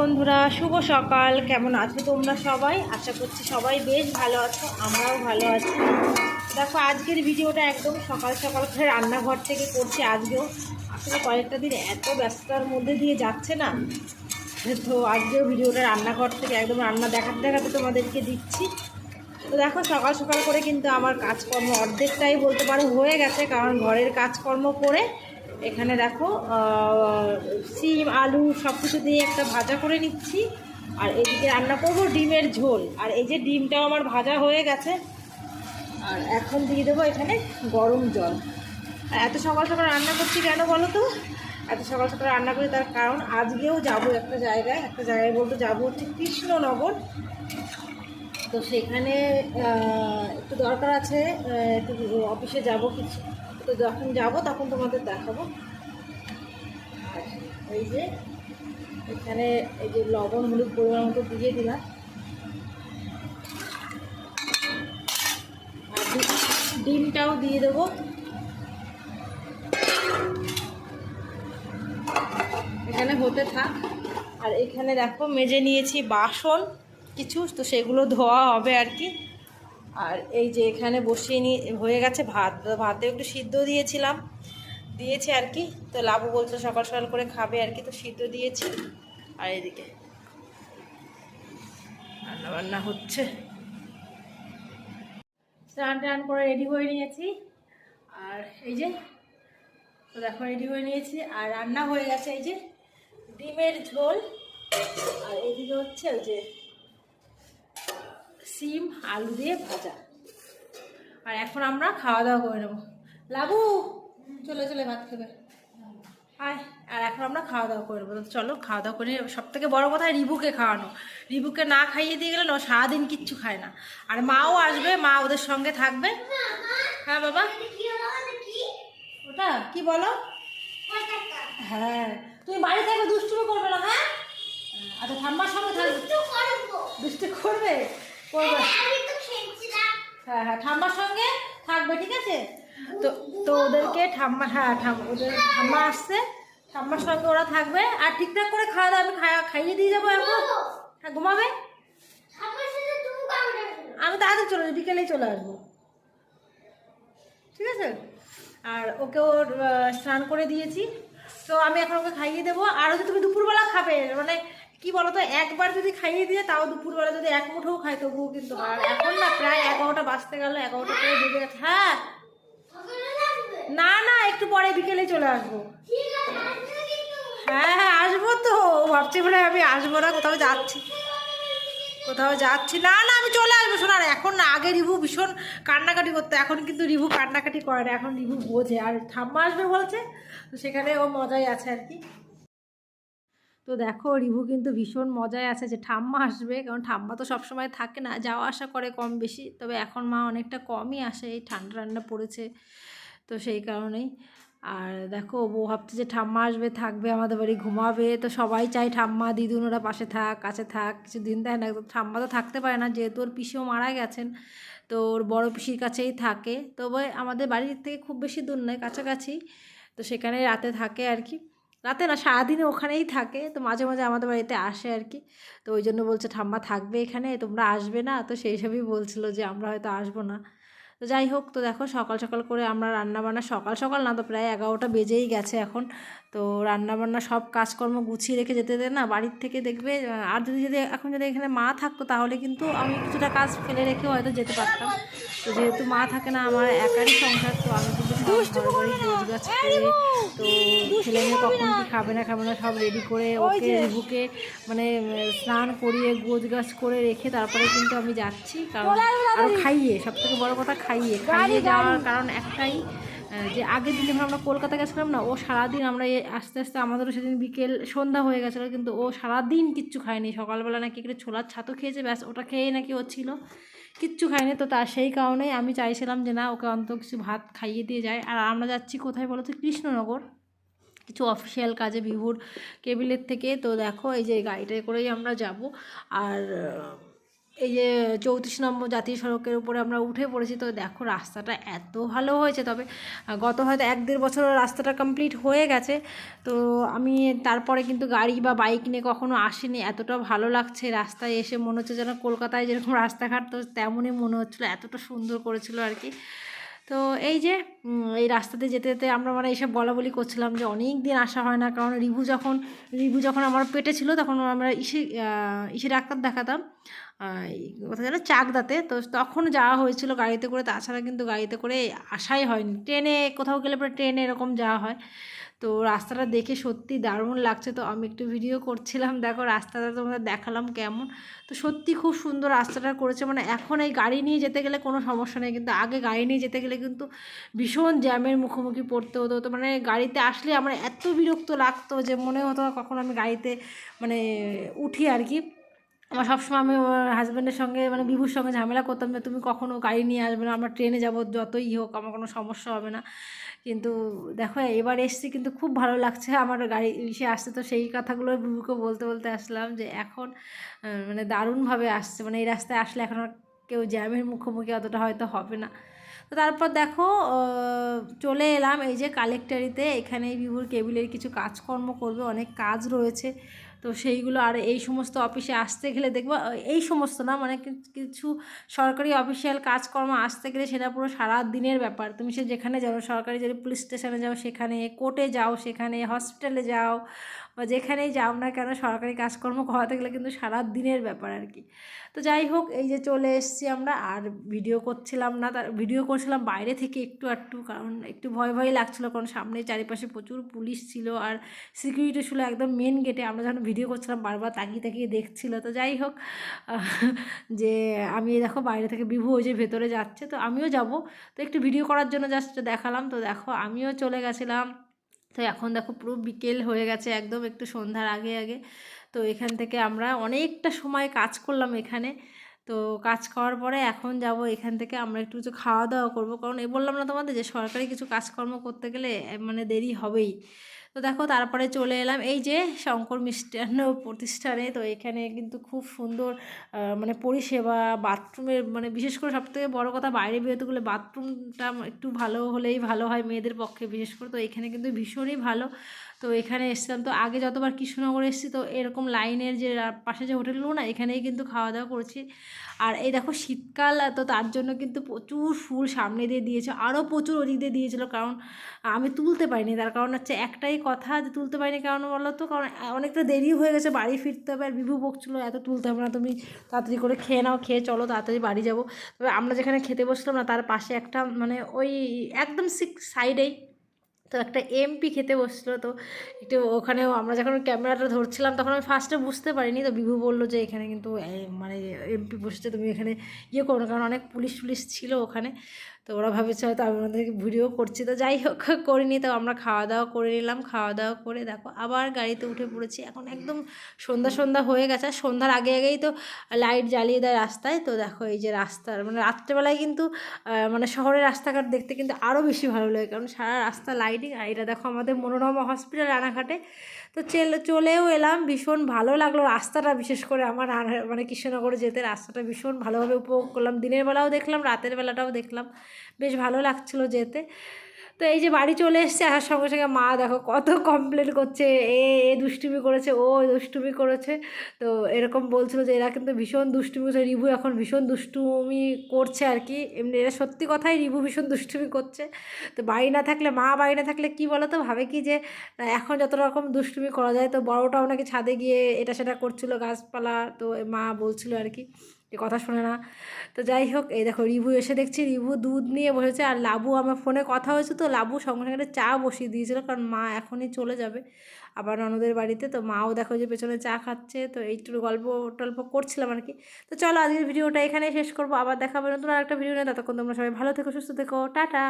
বন্ধুরা, শুভ সকাল। কেমন আছো তোমরা সবাই? আশা করছি সবাই বেশ ভালো আছো, আমরাও ভালো আছি। দেখো, আজকের ভিডিওটা একদম সকাল সকাল করে রান্নাঘর থেকে করছি আজকেও। আসলে কয়েকটা দিন এত ব্যস্ততার মধ্যে দিয়ে যাচ্ছে না। তো আজকেও ভিডিওটা রান্নাঘর থেকে একদম রান্না দেখাতে দেখাতে তোমাদেরকে দিচ্ছি। তো দেখো, সকাল সকাল করে কিন্তু আমার কাজকর্ম অর্ধেকটাই বলতে পারো হয়ে গেছে, কারণ ঘরের কাজকর্ম করে এখানে দেখো সিম, আলু সব কিছু দিয়ে একটা ভাজা করে নিচ্ছি। আর এদিকে রান্না করব ডিমের ঝোল। আর এই যে ডিমটাও আমার ভাজা হয়ে গেছে। আর এখন দিয়ে দেবো এখানে গরম জল। এত সকাল সকাল রান্না করছি কেন বলো তো? এত সকাল সকাল রান্না করি তার কারণ আজকেও যাব একটা জায়গায়। একটা জায়গায় বলতে যাব হচ্ছে কৃষ্ণনগর। তো সেখানে একটু দরকার আছে একটু অফিসে যাব কিছু। তো যখন যাব তখন তোমাদের দেখাবো। আর এই যে, এখানে এই যে লবণ, হলুদ পরিমাণ মতো দিয়ে দিলাম। আর ডিমটাও দিয়ে দেবো। এখানে হতে থাক। আর এখানে দেখো, মেজে নিয়েছি বাসন। কিছু, তো সেগুলো ধোয়া হবে আর কি। আর এই যে এখানে বসিয়ে নিয়ে হয়ে গেছে ভাত। ভাতে একটু সিদ্ধ দিয়েছিলাম। দিয়েছি আর কি। তো লাবু বলছে সকাল সকাল করে খাবে আর কি। তো সিদ্ধ দিয়েছি। আর এদিকে রান্না বান্না হচ্ছে। স্নান টান করে রেডি হয়ে নিয়েছি। আর এই যে, তো দেখো রেডি হয়ে নিয়েছি। আর রান্না হয়ে গেছে এই যে ডিমের ঝোল। আর এদিকে হচ্ছে ওই যে সিম আলু দিয়ে ভাজা। আর এখন আমরা খাওয়া দাওয়া করে নেব। লাবু চলে চলে ভাত খেবে আয় আর এখন আমরা খাওয়া দাওয়া করে নেব। চলো খাওয়া দাওয়া করে সব থেকে বড়ো কথা রিবুকে খাওয়ানো। রিবুকে না খাইয়ে দিয়ে গেলে না সারাদিন কিচ্ছু খায় না। আর মাও আসবে মা ওদের সঙ্গে থাকবে। হ্যাঁ বাবা? ওটা কি বলো? হ্যাঁ তুমি বাড়ি থাকবে দুষ্টুমি করবে না হ্যাঁ? আচ্ছা ঠাম্মার সঙ্গে থাকবে। দুষ্টু করবে? হ্যাঁ হ্যাঁ ঠাম্মার সঙ্গে থাকবে ঠিক আছে? তো তো ওদেরকে ঠাম্মা হ্যাঁ ওদের ঠাম্মা আসছে। ঠাম্মার সঙ্গে ওরা থাকবে। আর ঠিকঠাক করে খাওয়া দাওয়া আমি খাওয়া খাইয়ে দিয়ে যাব এখন। হ্যাঁ ঘুমাবে? আমি তাড়াতাড়ি চলে যাব বিকেলেই চলে আসব। ঠিক আছে? আর ওকে ওর স্নান করে দিয়েছি। তো আমি এখন ওকে খাইয়ে দেবো। আর যদি তুমি দুপুরবেলা খাবে। মানে কি বলো তো একবার যদি খাইয়ে দিয়ে তাও দুপুরবেলা যদি এক মুঠোও খাই তবুও কিন্তু আর এখন না প্রায় এগারোটা বাজতে গেল, এগারোটা করে বেজে গেছে। হ্যাঁ। না না, একটু পরে বিকেলে চলে আসব। হ্যাঁ হ্যাঁ আসব তো। ভাবছে বলে আমি আসব না, কোথাও যাচ্ছি। কোথাও যাচ্ছি। না না, আমি চলে আসব শোনার এখন না, আগে রিভু ভীষণ কান্নাকাটি করতো, এখন কিন্তু রিভু কান্নাকাটি করে না, এখন রিভু বোঝে। আর ঠাম্মা আসবে বলছে, তো সেখানে ও মজাই আছে আর কি। তো দেখো, রিভু কিন্তু ভীষণ মজায় আছে যে ঠাম্মা আসবে, কারণ ঠাম্মা তো সবসময় থাকে না, যাওয়া আসা করে কম বেশি, তবে এখন মা অনেকটা কমই আসে, এই ঠান্ডা ঠান্ডা পড়েছে, তো সেই কারণেই। আর দেখো, বউ ভাবছে যে ঠাম্মা আসবে, থাকবে, আমাদের বাড়ি ঘুমাবে, তো সবাই চায় ঠাম্মা, দিদুন ওরা পাশে থাক, কাছে থাক, কিছুদিন দেয় না তো ঠাম্মা তো থাকতে পারে না, যেহেতু ওর পিসিও মারা গেছেন, তো ওর বড় পিসির কাছেই থাকে, তবে আমাদের বাড়ির থেকে খুব বেশি দূর নয়, কাছাকাছি, তো সেখানে রাতে থাকে আর কি। রাতে না সারাদিনে ওখানেই থাকে। তো মাঝে মাঝে আমাদের বাড়িতে আসে আর কি তো ওই জন্য বলছে, ঠাম্মা থাকবে এখানে, তোমরা আসবে না? তো সেই সবই বলছিল যে, আমরা হয়তো আসব না। তো যাই হোক, তো দেখো সকাল সকাল করে আমরা রান্নাবান্না, সকাল সকাল না তো প্রায় এগারোটা বেজেই গেছে এখন। তো রান্নাবান্না, সব কাজকর্ম গুছিয়ে রেখে যেতে দেয় না, বাড়ির থেকে দেখবে আর যদি যদি এখন যদি এখানে মা থাকতো তাহলে কিন্তু আমি কিছুটা কাজ ফেলে রেখেও হয়তো যেতে পারতাম। তো যেহেতু মা থাকে না, আমার একারই সংসার, তো আমি কিন্তু গোছ গাছ করে তো ছেলে মেয়ে কখন কি খাবে না খাবে না সব রেডি করে ওকে রিভুকে মানে স্নান করিয়ে গোছ গাছ করে রেখে তারপরে কিন্তু আমি যাচ্ছি কারণ আর খাইয়ে সব থেকে বড় কথা খাইয়ে। খাইয়ে যাওয়ার কারণ একটাই যে আগের দিন যখন আমরা কলকাতা গেছিলাম না ও সারাদিন আমরা আস্তে আস্তে আমাদেরও সেদিন বিকেল সন্ধ্যা হয়ে গেছিল কিন্তু ও সারাদিন কিচ্ছু খায়নি। সকালবেলা নাকি একটু ছোলার ছাতু খেয়েছে ব্যাস ওটা খেয়ে নাকি ও ছিল। কিচ্ছু খায়নি তো তার সেই কারণেই আমি চাইছিলাম যে না, ওকে অন্তত কিছু ভাত খাইয়ে দিয়ে যায়। আর আমরা যাচ্ছি কোথায় বলো তো, কৃষ্ণনগর। কিছু অফিসিয়াল কাজে বিভুর কেবিলের থেকে। তো দেখো, এই যে গাড়িটায় করেই আমরা যাব। আর এই যে চৌত্রিশ নম্বর জাতীয় সড়কের উপরে আমরা উঠে পড়েছি, তো দেখো রাস্তাটা এত ভালো হয়েছে। তবে গত হয়তো এক দেড় বছর রাস্তাটা কমপ্লিট হয়ে গেছে। তো আমি তারপরে কিন্তু গাড়ি বা বাইক নিয়ে কখনো আসিনি। এতটা ভালো লাগছে রাস্তায় এসে, মনে হচ্ছে যেন কলকাতায় যেরকম রাস্তাঘাট, তো তেমনই মনে হচ্ছিল, এতটা সুন্দর করেছিল আর কি। তো এই যে এই রাস্তাতে যেতে যেতে আমরা মানে এসব বলা বলি করছিলাম যে অনেক দিন আসা হয় না। কারণ রিভু যখন রিভু যখন আমার পেটে ছিল তখন আমরা ইসে ইসি ডাক্তার দেখাতাম কোথায় যেন চাকদাতে। তো তখন যাওয়া হয়েছিল গাড়িতে করে, তাছাড়া কিন্তু গাড়িতে করে আসাই হয়নি। ট্রেনে, কোথাও গেলে পরে ট্রেনে এরকম যাওয়া হয়। তো রাস্তাটা দেখে সত্যি দারুণ লাগছে। তো আমি একটু ভিডিও করছিলাম, দেখো রাস্তাটা তোমাদের দেখালাম কেমন। তো সত্যি খুব সুন্দর রাস্তাটা করেছে। মানে এখন এই গাড়ি নিয়ে যেতে গেলে কোনো সমস্যা নেই, কিন্তু আগে গাড়ি নিয়ে যেতে গেলে কিন্তু ভীষণ জ্যামের মুখোমুখি পড়তে হতো। তো মানে গাড়িতে আসলে আমার এত বিরক্ত লাগতো যে মনে হতো কখন আমি গাড়িতে মানে উঠি আর কি। আমার সবসময় আমি আমার হাজব্যান্ডের সঙ্গে মানে বিভুর সঙ্গে ঝামেলা করতাম যে, তুমি কখনো গাড়ি নিয়ে আসবে না, আমরা ট্রেনে যাব, যতই হোক, আমার কোনো সমস্যা হবে না। কিন্তু দেখো, এবার এসছি, কিন্তু খুব ভালো লাগছে আমার গাড়ি সে আসছে। তো সেই কথাগুলো বিভুকে বলতে বলতে আসলাম যে, এখন মানে দারুণভাবে আসছে। মানে এই রাস্তায় আসলে এখন আর কেউ জ্যামের মুখোমুখি অতটা হয়তো হবে না। তো তারপর দেখো চলে এলাম এই যে কালেক্টারিতে এখানে বিভুর কেবিলের কিছু কাজকর্ম করবে, অনেক কাজ রয়েছে। তো সেইগুলো আর এই সমস্ত অফিসে আসতে গেলে দেখব এই সমস্ত না মানে কিছু সরকারি অফিসিয়াল কাজকর্ম আসতে গেলে সেটা পুরো সারা দিনের ব্যাপার। তুমি সে যেখানে যাও, সরকারি যদি পুলিশ স্টেশনে যাও, সেখানে কোর্টে যাও, সেখানে হসপিটালে যাও বা যেখানেই যাও না কেন সরকারি কাজকর্ম করাতে গেলে কিন্তু সারা দিনের ব্যাপার আর কি। তো যাই হোক, এই যে চলে এসছি আমরা, আর ভিডিও করছিলাম না, তার ভিডিও করছিলাম বাইরে থেকে একটু একটু কারণ একটু ভয় ভয় লাগছিল, কারণ সামনে চারিপাশে প্রচুর পুলিশ ছিল আর সিকিউরিটি ছিল একদম মেন গেটে আমরা যখন ভিডিও করছিলাম, বারবার তাকিয়ে তাকিয়ে দেখছিল। তো যাই হোক যে আমি দেখো বাইরে থেকে বিভু ওই যে ভেতরে যাচ্ছে, তো আমিও যাব। তো একটু ভিডিও করার জন্য জাস্ট দেখালাম। তো দেখো, আমিও চলে গেছিলাম। তো এখন দেখো পুরো বিকেল হয়ে গেছে একদম একটু সন্ধ্যার আগে আগে। তো এখান থেকে আমরা অনেকটা সময় কাজ করলাম এখানে। তো কাজ করার পরে এখন যাব এখান থেকে আমরা একটু কিছু খাওয়া দাওয়া করব। কারণ এ বললাম না তোমাদের যে সরকারি কিছু কাজকর্ম করতে গেলে মানে দেরি হবেই। তো দেখো তারপরে চলে এলাম। এই যে শঙ্কর মিষ্টান্ন প্রতিষ্ঠানে, তো এখানে কিন্তু খুব সুন্দর মানে পরিষেবা, বাথরুমের মানে বিশেষ করে সবথেকে বড় কথা বাইরে বেরোতে গেলে বাথরুমটা একটু ভালো হলেই ভালো হয় মেয়েদের পক্ষে বিশেষ করে। তো এখানে কিন্তু ভীষণই ভালো। তো এখানে এসছিলাম। তো আগে যতবার কৃষ্ণনগর এসেছি, তো এরকম লাইনের যে পাশে যে হোটেলগুলো না, এখানেই কিন্তু খাওয়া দাওয়া করেছি। আর এই দেখো শীতকাল, তো তার জন্য কিন্তু প্রচুর ফুল সামনে দিয়ে দিয়েছে। আরও প্রচুর ওদিক দিয়ে দিয়েছিলো, কারণ আমি তুলতে পারিনি। তার কারণ হচ্ছে একটাই কথা যে তুলতে পারিনি, কারণ বলো তো, কারণ অনেকটা দেরি হয়ে গেছে বাড়ি ফিরতে হবে। আর বিভু বকছিলো, এত তুলতে হবে না, তুমি তাড়াতাড়ি করে খেয়ে নাও, খেয়ে চলো, তাড়াতাড়ি বাড়ি যাব। তবে আমরা যেখানে খেতে বসলাম না, তার পাশে একটা মানে ওই একদম সাইডেই তো একটা এমপি খেতে বসছিলো, তো একটু ওখানেও আমরা যখন ক্যামেরাটা ধরছিলাম তখন আমি ফার্স্টে বুঝতে পারিনি, তো বিভু বলল যে এখানে কিন্তু মানে এমপি বসেছে, তুমি এখানে ইয়ে করো কারণ অনেক পুলিশ টুলিশ ছিল ওখানে। তো ওরা ভাবেছে হয়তো আমি ওদেরকে ভিডিও করছি। তো যাই হোক, করিনি। তো আমরা খাওয়া দাওয়া করে নিলাম। খাওয়া দাওয়া করে দেখো, আবার গাড়িতে উঠে পড়েছি। এখন একদম সন্ধ্যা সন্ধ্যা হয়ে গেছে। আর সন্ধ্যার আগে আগেই তো লাইট জ্বালিয়ে দেয় রাস্তায়। তো দেখো এই যে রাস্তার মানে রাত্রেবেলায় কিন্তু মানে শহরের রাস্তাঘাট দেখতে কিন্তু আরও বেশি ভালো লাগে। কারণ সারা রাস্তা লাইটিং আর এটা দেখো আমাদের মনোরমা হসপিটাল রানাঘাটে তো চলে, চলেও এলাম, ভীষণ ভালো লাগল রাস্তাটা, বিশেষ করে আমার মানে কৃষ্ণনগরে যেতে রাস্তাটা ভীষণ ভালোভাবে উপভোগ করলাম। দিনের বেলাও দেখলাম, রাতের বেলাটাও দেখলাম। বেশ ভালো লাগছিল যেতে। তো এই যে বাড়ি চলে এসছে, আসার সঙ্গে সঙ্গে মা দেখো কত কমপ্লেন করছে, এ এ দুষ্টুমি করেছে, ও দুষ্টুমি করেছে। তো এরকম বলছিল যে এরা কিন্তু ভীষণ দুষ্টুমি করছে, রিভু এখন ভীষণ দুষ্টুমি করছে আর কি। এমনি এরা সত্যি কথাই রিভু ভীষণ দুষ্টুমি করছে। তো বাড়ি না থাকলে, মা বাড়ি না থাকলে কি বলো তো ভাবে কি যে, এখন যত রকম দুষ্টুমি করা যায়, তো বড়টাও নাকি ছাদে গিয়ে এটা সেটা করছিল গাছপালা, তো মা বলছিল আর কি। যে কথা শোনে না। তো যাই হোক, এই দেখো রিভু এসে দেখছি, রিভু দুধ নিয়ে বসেছে আর লাবু আমার ফোনে কথা হয়েছে তো লাবু সঙ্গে সঙ্গে চা বসিয়ে দিয়েছিল কারণ মা এখনই চলে যাবে আবার ননদের বাড়িতে। তো মাও দেখো যে পেছনে চা খাচ্ছে, তো এইটুকু গল্প টল্প করছিলাম আর কি। তো চলো আজকের ভিডিওটা এখানেই শেষ করব, আবার দেখাবো নতুন আর একটা ভিডিও নিয়ে। ততক্ষণ তোমরা সবাই ভালো থেকো, সুস্থ থেকো, টাটা।